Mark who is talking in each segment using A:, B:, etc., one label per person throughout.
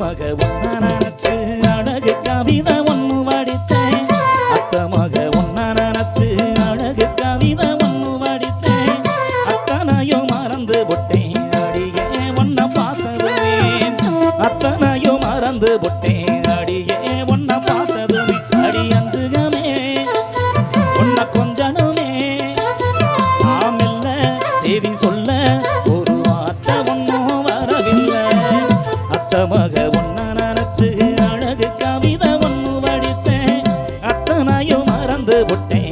A: அத்தமாக ஒன்ன நினச்சு அழகு கவிதை ஒன்று வடித்தேன். அத்தமாக ஒன்ன நினச்சு அழகு கவிதை ஒன்று வடித்தேன். அத்தனையும் மறந்து விட்டேன் அடியே ஒன்ன பார்த்ததுமே. அத்தனையும் மறந்து விட்டேன் அடியே ஒன்ன பார்த்ததுமே. அடி அஞ்சுகமே ஒன்ன கொஞ்சனுமே. ஆமில்ல செய்தி சொல்ல ஒரு
B: முட்டை.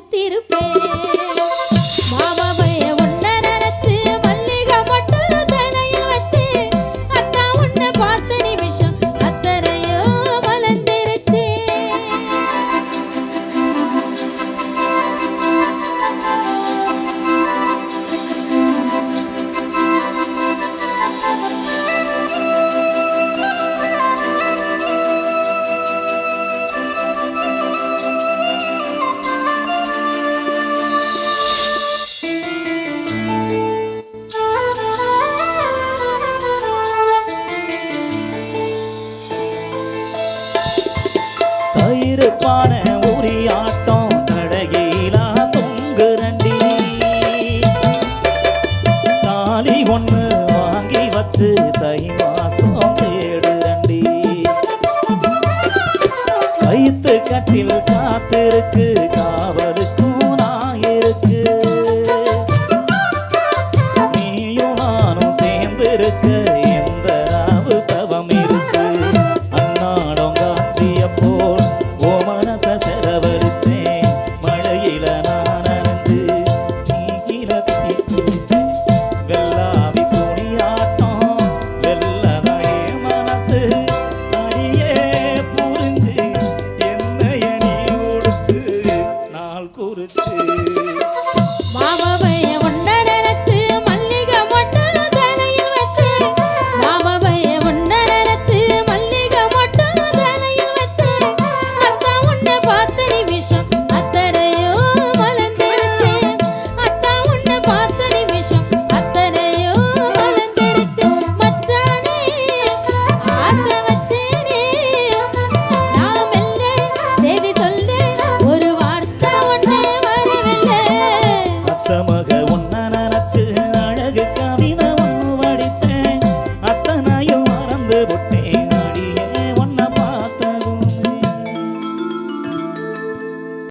A: solteiro பயிருப்பான உரியாட்டம் தடகையிலா தொங்குரண்டி தாலி ஒன்று வாங்கி வச்சு தை மாசம் தேடுரண்டி கைத்து கட்டில் காத்திருக்கு காவல் செய்தி சொல்ல ஒரு
B: வார்த்தை ஒன்று வரவில்லை.